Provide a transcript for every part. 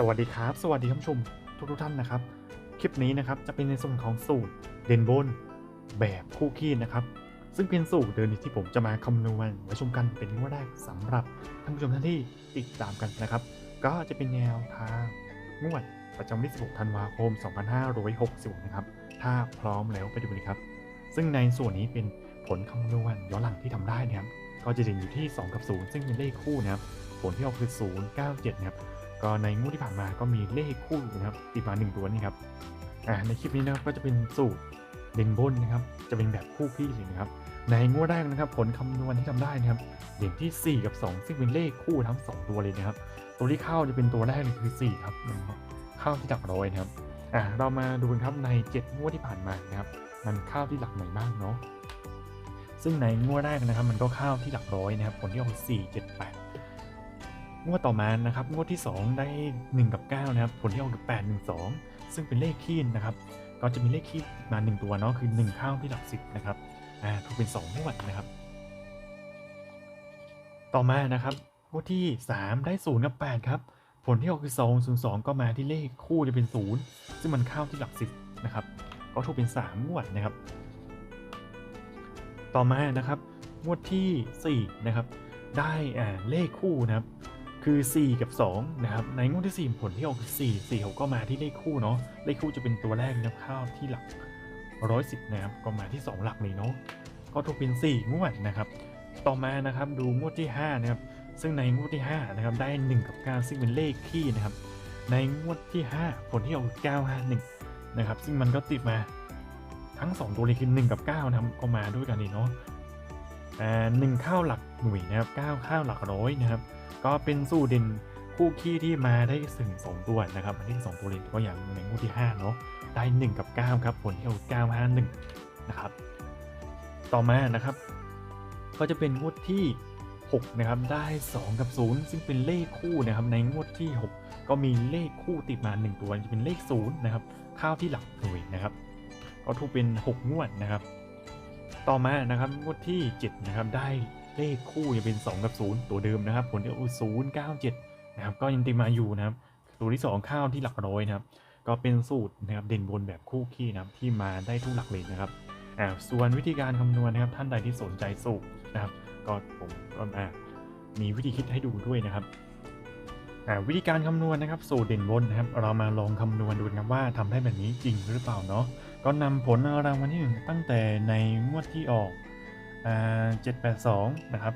สวัสดีครับ สวัสดีท่านผู้ชมทุกทุกท่านนะครับ คลิปนี้นะครับจะเป็นในส่วนของสูตรเดนบนแบบคู่ขี้นะครับ ซึ่งเป็นสูตรเดิมที่ผมจะมาคำนวณไว้ชมกันเป็นงวดแรกสำหรับท่านผู้ชมท่านที่ติดตามกันนะครับ ก็จะเป็นแนวทางงวดประจำวันที่ 16 ธันวาคม 2566นะครับ ถ้าพร้อมแล้วไปดูเลยครับ ซึ่งในส่วนนี้เป็นผลคำนวณย้อนหลังที่ทำได้นะครับ ก็จะเด่นอยู่ที่ 2 กับ 0 ซึ่งเป็นเลขคู่นะครับ ผลที่ออกคือ 0 9 7 นะครับ ก็ในงวดที่ผ่านมาก็มีเลขคู่นะครับติดมาหนึ่งตัวนี่ครับอ่าในคลิปนี้นะครับก็จะเป็นสูตรเด่นบนนะครับ จะเป็นแบบคู่ขี้เลยนะครับ ในงวดแรกนะครับ ผลคำนวณที่ทำได้นะครับเด่นที่ 4 กับ 2 ซึ่งเป็นเลขคู่ทั้ง 2 ตัวเลยนะครับ ตัวที่เข้าจะเป็นตัวแรกเลยคือ4ครับนะครับเข้าที่หลักร้อยนะครับอ่าเรามาดูกันครับใน7งวดที่ผ่านมานะครับมันเข้าที่หลักไหนบ้างเนาะซึ่งในงวดแรกนะครับ มันก็เข้าที่หลักร้อยนะครับผลที่ออกคือ4 7 8 งวดต่อมานะครับงวดที่ 2 ได้ 1 กับ 9 นะครับ ผลที่ออกคือ8 1 2 ซึ่งเป็นเลขคี่นะครับ ก็จะมีเลขคี่มา 1 ตัวเนาะคือ 1 ข้าวที่หลัก10นะครับอ่าถูกเป็น2งวดนะครับ ต่อมานะครับงวดที่ 3 ได้ 0 กับ 8 ครับ ผลที่ออกคือ 2 0 2 ก็มาที่เลขคู่จะเป็น 0 ซึ่งมันข้าวที่หลัก10นะครับก็ถูกเป็น 3 งวดนะครับ ต่อมานะครับงวดที่ 4 นะครับ ได้เลขคู่นะครับ คือ 4 กับ 2 นะครับ ในงวดที่ 4 ผลที่ออกคือ4 4เขาก็มาที่เลขคู่เนาะ เลขคู่จะเป็นตัวแรกนับเข้าที่หลัก 110 นะครับ ก็มาที่ 2 หลักเลยเนาะ ก็ถูกเป็น 4 งวดนะครับ ต่อมานะครับดูงวดที่ 5 นะครับ ซึ่งในงวดที่ 5 นะครับได้ 1 กับ 9 ซึ่งเป็นเลขคี่นะครับ ในงวดที่ 5 ผลที่ออกคือ951 นะครับ ซึ่งมันก็ติดมาทั้ง 2 ตัวเลยคือ1กับ9นะครับ ก็มาด้วยกันนี่เนาะ หนึ่งข้าวหลักหน่วยนะครับเก้าข้าวหลักร้อยนะครับ ก็เป็นสู้เด่นคู่ขี้ที่มาได้ถึงสองตัวนะครับมาได้สองตัวเลยก็อย่างในงวดที่5เนาะได้ 1 กับ 9 ครับผลที่เอา9 5 1นะครับต่อมานะครับ ก็จะเป็นงวดที่6นะครับได้ 2 กับ 0 ซึ่งเป็นเลขคู่นะครับในงวดที่ 6 ก็มีเลขคู่ติดมา 1 ตัวจะเป็นเลข0นะครับข้าวที่หลักหน่วยนะครับ ก็ถูกเป็น 6 งวดนะครับ ต่อมานะครับงวดที่ 7 นะครับ ได้เลขคู่จะเป็น 2 กับ 0 ตัวเดิมนะครับ ผลที่ออก0 9 7นะครับ ก็ยังติดมาอยู่นะครับ ตัวที่ 2 ข้าวที่หลักร้อยนะครับ ก็เป็นสูตรนะครับเด่นบนแบบคู่ขี้นะครับที่มาได้ทุกหลักเลยนะครับอ่าส่วนวิธีการคำนวณนะครับท่านใดที่สนใจสูตรนะครับ ก็ผมก็อ่ามีวิธีคิดให้ดูด้วยนะครับอ่าวิธีการคำนวณนะครับสูตรเด่นบนนะครับ เรามาลองคำนวณดูนะครับว่าทำได้แบบนี้จริงหรือเปล่าเนาะ ก็นำผลรางวัลที่หนึ่งตั้งแต่ในงวดที่ออกอ่า782 นะครับ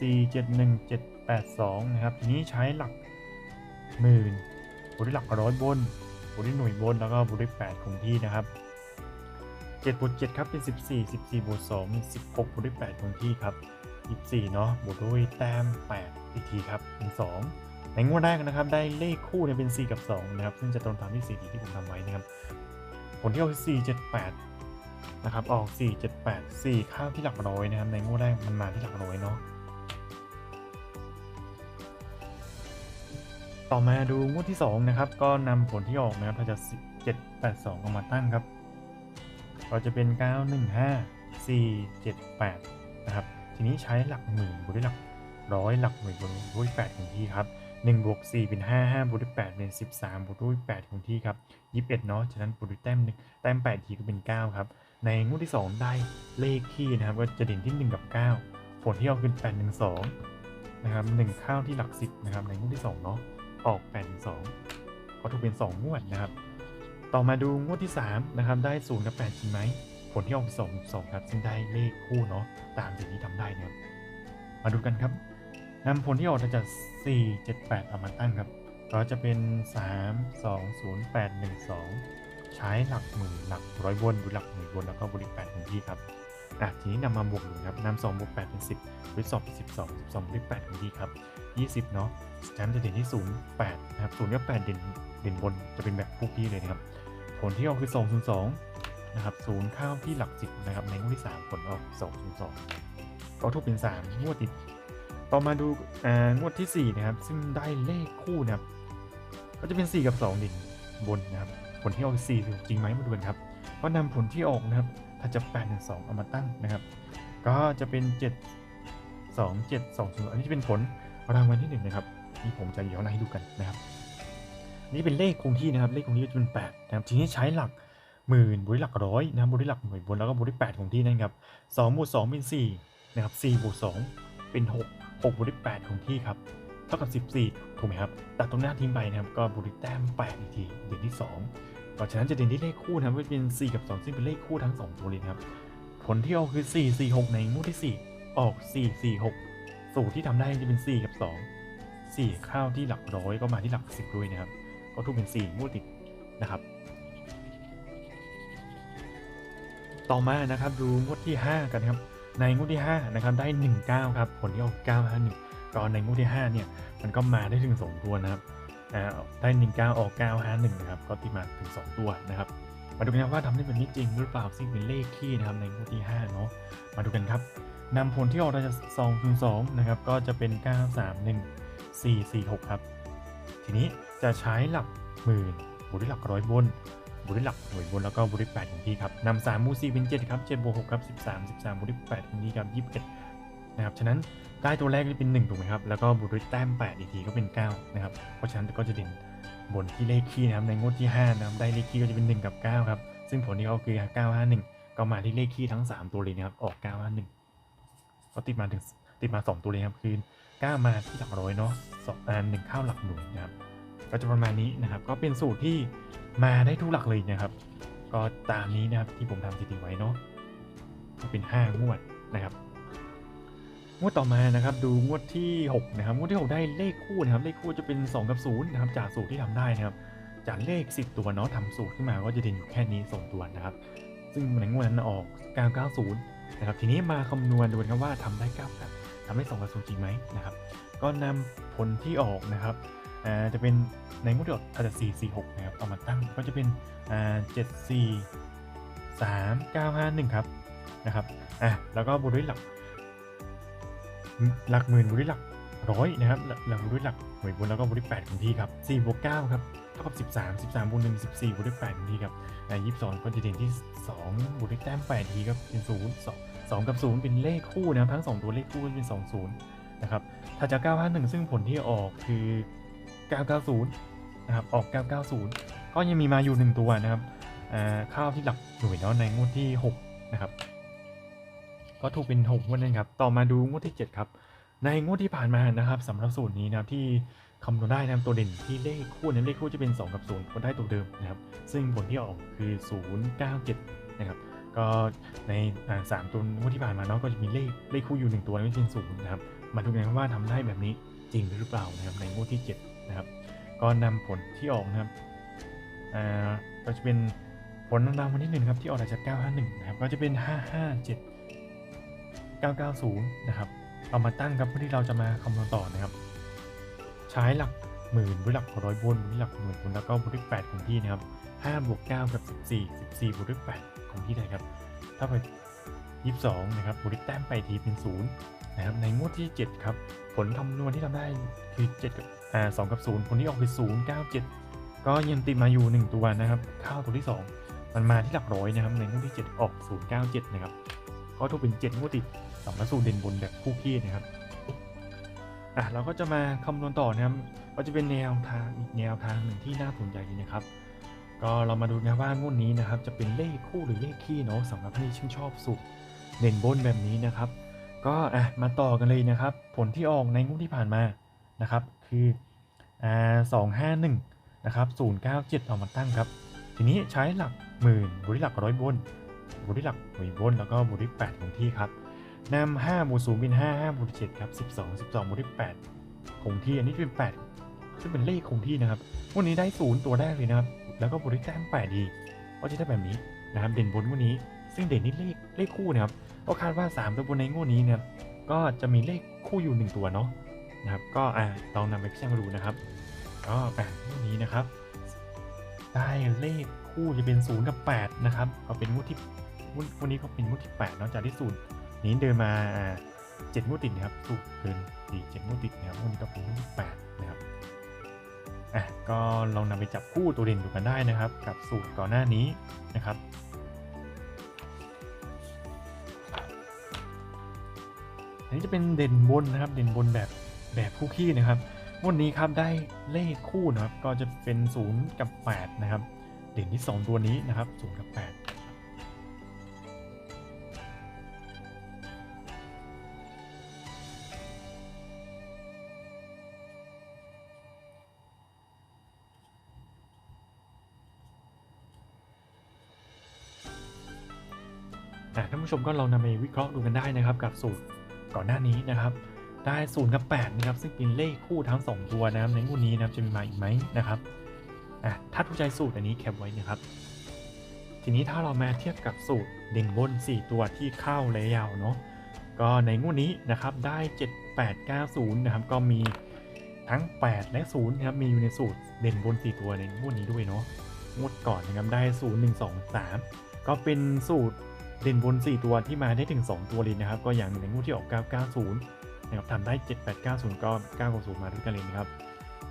471782 นะครับ ทีนี้ใช้หลักหมื่นบวกด้วยหลักร้อยบนบวกด้วยหน่วยบน แล้วก็บวกด้วย8คงที่นะครับ7บวก7ครับเป็น 14 14บวก2เป็น16บวกด้วย8คงที่ครับ 24 เนาะบวกด้วยแต้ม 8 อีกทีครับ เป็น 2 ในงวดแรกนะครับ ได้เลขคู่เนี่ยเป็น 4 กับ 2 นะครับ ซึ่งจะตรงตามที่4ที่ผมทำไว้นะครับ ผลที่ออกคือ478 นะครับ ออก 478 4 ข้าวที่หลักร้อยนะครับ ในงวดแรกมันมาที่หลักร้อยเนาะ ต่อมาดูงวดที่ 2 นะครับ ก็นำผลที่ออกนะครับถ้าจะ782เอามาตั้งครับก็จะเป็น 915 478 นะครับ ทีนี้ใช้หลักหมื่นบวกด้วยหลักร้อยหลักหมื่นบวกด้วย8คงที่ครับ 1บวก4เป็น 5 5บวกด้วย8เป็น 13บวกด้วย8คงที่ครับ21 เนาะฉะนั้นบวกด้วยแต้มหนึ่งแต้ม8ทีก็เป็น 9 ครับ ในงวดที่ 2 ได้เลขคี่นะครับ ก็จะเด่นที่ 1 กับ 9 ผลที่ออกคือ8 1 2นะครับ1ข้าวที่หลัก 10นะครับในงวดที่ 2 เนาะออก8 1 2ก็ถูกเป็น 2 งวดนะครับ ต่อมาดูงวดที่3นะครับได้0กับ8จริงไหมผลที่ออก2 2ครับซึ่งได้เลขคู่เนาะตามที่ทำได้นะครับมาดูกันครับ นำผลที่ออกจาก 4 7 8 เอามาตั้งครับก็จะเป็น 3 2 0 8 1 2 ใช้หลักหมื่นหลักร้อยบนดูหลักหมื่นบนแล้วก็บริแปดของที่ครับอะทีนี้นำมาบวกหนึ่งครับนำสองบวกแปดเป็นสิบบริสองเป็นสิบสองสิบสองบริแปดของที่ครับยี่สิบเนาะฉะนั้นจะเด่นที่ศูนย์แปดนะครับศูนย์กับแปดเด่นเด่นบนจะเป็นแบบคู่ที่เลยนะครับ ผลที่ออกคือสองศูนย์สองนะครับศูนย์ข้าที่หลักสิบนะครับในงวดที่สามผลออกสองศูนย์สองก็ถูกเป็นสามงวดติด ต่อมาดูงวดที่ 4 นะครับ ซึ่งได้เลขคู่นะครับ ก็จะเป็น 4 กับ 2 ดินบนนะครับ ผลที่ออก4คือจริงไหมมาดูกันครับก็นำผลที่ออกนะครับ ถ้าจะ8 1 2เอามาตั้งนะครับ ก็จะเป็น 7 2 7 2 0อันนี้จะเป็นผลรางวัลที่ 1 นะครับนี่ผมจะย้อนให้ดูกันนะครับ นี่เป็นเลขคงที่นะครับ เลขคงที่ก็จะเป็น8นะครับ ทีนี้ใช้หลักหมื่นบวกหลักร้อยนะครับบวกหลักหน่วยบนแล้วก็บวกด้วย8คงที่นั่นครับสองบวกสองเป็นสี่นะครับสี่บวกสองเป็นหก หกบวกด้วยแปดคงที่ครับ เท่ากับ 14 ถูกไหมครับ ตัดตรงหน้าทิ้งไปนะครับ ก็บวกด้วยแต้ม8อีกทีเด่นที่ 2 เพราะฉะนั้นจะเด่นที่เลขคู่นะครับเป็น 4 กับ 2 ซึ่งเป็นเลขคู่ทั้ง 2 ตัวเลยครับ ผลที่ออกคือ 4 4 6 ในงวดที่ 4 ออก 4 4 6 สูตรที่ทำได้จะเป็น 4 กับ 2 4 เข้าที่หลักร้อยก็มาที่หลัก 10 ด้วยนะครับ ก็ถูกเป็น 4 งวดติดนะครับต่อมานะครับดูงวดที่ 5 กันครับ ในงวดที่5นะครับได้ 19ครับผลที่ออก951ก็ในงวดที่5เนี่ยมันก็มาได้ถึง 2 ตัวนะครับอ่าได้ 19 ออก 951นะครับก็ตีมาถึง 2 ตัวนะครับมาดูกันครับว่าทำได้แบบนี้จริงหรือเปล่าซึ่งเป็นเลขที่นะครับในงวดที่5เนาะมาดูกันครับนำผลที่ออกมาจาก2 0 2นะครับก็จะเป็น 9 3 1 4 4 6 ครับ ทีนี้จะใช้หลักหมื่นบวกด้วยหลักร้อยบน บวกด้วยหลักหน่วยบนแล้วก็บวกด้วย8ของที่ครับนำ3มูซีเป็น7ครับ7บวกครับ13 13บวกด้วย8ของที่ครับ21นะครับ ฉะนั้นได้ตัวแรกจะเป็น1ถูกไหมครับ แล้วก็บวกด้วยแต้ม8อีกทีก็เป็น9นะครับ เพราะฉะนั้นก็จะเด่นบนที่เลขคี่นะครับ ในงวดที่5นะครับ ได้เลขคี่ก็จะเป็น1กับ9ครับ ซึ่งผลที่เขาคือ951ก็มาที่เลขคี่ทั้ง3ตัวเลยนะครับ ออก951ก็ติดมาถึงติดมา2ตัวเลยครับ คือ9มาที่หลักร้อยเนาะสองอันหนึ่งเข้าหลักหน่วยนะครับ ก็จะประมาณนี้นะครับ ก็เป็นสูตรที่มาได้ทุกหลักเลยนะครับ ก็ตามนี้นะครับที่ผมทำสถิติไว้เนาะก็เป็น 5 งวดนะครับงวดต่อมานะครับดูงวดที่ 6 นะครับ งวดที่ 6 ได้เลขคู่นะครับ เลขคู่จะเป็น 2 กับ0นะครับจากสูตรที่ทำได้นะครับ จากเลข 10 ตัวเนาะทำสูตรขึ้นมาก็จะเด่นอยู่แค่นี้สองตัวนะครับ ซึ่งในงวดนั้นออก990นะครับทีนี้มาคำนวณดูกันครับว่าทำได้9กับทำได้2กับ0จริงไหมนะครับ ก็นำผลที่ออกนะครับ จะเป็นในงวดที่ออกอาจจะ4 4 6 นะครับเอามาตั้งก็จะเป็นอ่สา7 4 3 9 5 1ครับนะครับอะแล้วก็บวกด้วยหลัก หลักหมื่นบวกด้วยหลักร้อยนะครับหลักบวกด้วยหลักหน่วยบนแล้วก็บวกด้วย8ของที่ครับ4บวก9ครับเท่ากับ13 13บวก1 14บวกด้วย8ของที่ครับอ่า22ก็จะเด่นที่2บวกด้วยแต้ม8ทีครับเป็น0 2 2กับ0เป็นเลขคู่นะครับทั้ง2ตัวเลขคู่ก็เป็น2 0นย์นะครับถ้าจะ951ซึ่งผลที่ออกคือ 990 นะครับ ออก 990 ก็ยังมีมาอยู่ 1 ตัวนะครับอ่าเข้าวที่หลักหน่วยเนาะในงวดที่ 6 นะครับ ก็ถูกเป็น6งวดนั้นครับ ต่อมาดูงวดที่ 7 ครับ ในงวดที่ผ่านมานะครับสำหรับสูตรนี้นะครับที่คำนวณได้นะตัวเด่นที่เลขคู่นั้นเลขคู่จะเป็น 2 กับ 0 ก็ได้ตัวเดิมนะครับ ซึ่งผลที่ออกคือ 097 นะครับ ก็ในสามตัวงวดที่ผ่านมาเนาะก็จะมีเลขเลขคู่อยู่หนึ่งตัวนั่นเป็นศูนย์นะครับ มาดูกันครับว่าทำได้แบบนี้จริงหรือเปล่านะครับในงวดที่ 7 นะครับ ก็นำผลที่ออกนะครับอ่าก็จะเป็นผลรางวัลที่หนึ่งครับที่ออกจาก 951 นะครับ ก็จะเป็น 557 990 นะครับ เอามาตั้งครับเพื่อที่เราจะมาคำนวณต่อนะครับ ใช้หลักหมื่นบวกหลักร้อยบนบวกหลักหมื่นบนแล้วก็บวกด้วย8ของที่นะครับ5บวก9กับ14 14บวกด้วย8ของที่ใดครับถ้าไป22 นะครับบวกด้วยแต้มไปทีเป็น 0 นะครับ ในงวดที่ 7 ครับ ผลคำนวณที่ทำได้คือ 7 กับ อ่า2กับ 0 ผลที่ออกคือ0 9 7 ก็ยังติดมาอยู่ 1 ตัวนะครับ เข้าตัวที่ 2 มันมาที่หลักร้อยนะครับ ในงวดที่ 7 ออก 0 9 7 นะครับ ก็ถูกเป็น 7 งวดติดสำหรับสูเด่นบนแบบคู่ขี้นะครับ อะเราก็จะมาคำนวณต่อนะครับ ก็จะเป็นแนวทางอีกแนวทางหนึ่งที่น่าสนใจนะครับ ก็เรามาดูนะว่างวดนี้นะครับ จะเป็นเลขคู่หรือเลขขี้เนาะสำหรับใครที่ชื่นชอบสูตรเด่นบนแบบนี้นะครับ ก็อะมาต่อกันเลยนะครับ ผลที่ออกในงวดที่ผ่านมานะครับ คืออ่าสองห้าหนึ่งนะครับศูนย์เก้าเจ็ดเอามาตั้งครับ ทีนี้ใช้หลักหมื่นบวกด้วยหลักร้อยบนบวกด้วยหลักหน่วยบนแล้วก็บวกด้วยแปดของที่ครับนำห้าบวกศูนย์เป็นห้าห้าบวกเจ็ดครับสิบสองสิบสองบวกด้วยแปดคงที่อันนี้เป็นแปดซึ่งเป็นเลขคงที่นะครับวันนี้ได้ศูนย์ตัวแรกเลยนะครับ แล้วก็บวกด้วยแต้มแปดดีก็จะได้แบบนี้นะครับเด่นบนงวดนี้ ซึ่งเด่นนี่เลขเลขคู่นะครับก็คาดว่า 3 ตัวบนในงวดนี้เนี่ยก็จะมีเลขคู่อยู่ 1 ตัวเนาะ นะครับก็อ่าลองนำไปพิจารณาดูนะครับ ก็แปดนี้นะครับ ได้เลขคู่จะเป็น0กับ8นะครับก็เป็นงวดที่วดวันนี้ก็เป็นงวดที่8นอกจากที่ศูนย์นี้เดินมาอ่าเจ็ดงวดติดนะครับสูตรเดินดีเจ็ดงวดติดนะครับวดนี้ก็เป็นงวดที่8นะครับอะก็ลองนำไปจับคู่ตัวเด่นดูกันได้นะครับ กับสูตรก่อนหน้านี้นะครับอันนี้จะเป็นเด่นบนนะครับ เด่นบนแบบ แบบคู่ขี้นะครับวดนี้ครับได้เลขคู่นะครับก็จะเป็น 0 กับ 8 นะครับ เด่นที่ 2 ตัวนี้นะครับ 0 กับ8อะท่านผู้ชมก็ลองนำไปวิเคราะห์ดูกันได้นะครับ กับสูตรก่อนหน้านี้นะครับ ได้ศูนย์กับ8นะครับซึ่งเป็นเลขคู่ทั้ง 2 ตัวนะครับในงวดนี้นะครับจะมีมาอีกไหมนะครับอะถ้าถูกใจสูตรอันนี้แคปไว้นะครับ ทีนี้ถ้าเรามาเทียบกับสูตรเด่นบน 4 ตัวที่เข้าระยะยาวเนาะก็ในงวดนี้นะครับได้ 7 8 9 0นะครับก็มีทั้ง 8 และ0นะครับมีอยู่ในสูตรเด่นบน 4 ตัวในงวดนี้ด้วยเนาะงวดก่อนนะครับได้ 0 1 2 3 ก็เป็นสูตรเด่นบน 4 ตัวที่มาได้ถึง 2 ตัวเลยนะครับ ก็อย่างในงวดที่ออก 990 นะครับทำได้ 7 8 9 0 ก็9กับ0มาด้วยกันเลยนะครับ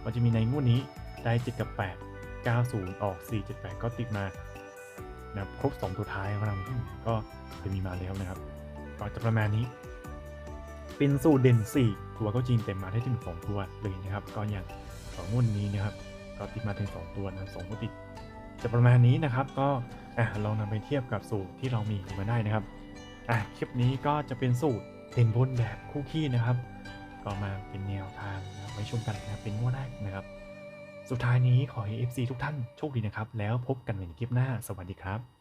ก็จะมีในงวดนี้ได้7กับ8 90 ออก 4 7 8 ก็ติดมานะครับครบ 2 ตัวท้ายครับก็จะมีมาแล้วนะครับก็จะประมาณนี้ เป็นสูตรเด่น 4 ตัวก็จริงแต่มาได้ถึง 2 ตัวเลยนะครับ ก็อย่างสองงวดนี้นะครับ ก็ติดมาถึง 2 ตัวนะสองตัวติดจะประมาณนี้นะครับก็อะลองนำไปเทียบกับสูตรที่เรามีมาได้นะครับอะคลิปนี้ก็จะเป็นสูตร เด่นบนแบบคู่ขี้นะครับ ก็มาเป็นแนวทางนะไว้ชมกันนะเป็นงวดแรกนะครับ สุดท้ายนี้ขอให้ FC ทุกท่านโชคดีนะครับ แล้วพบกันใหม่ในคลิปหน้าสวัสดีครับ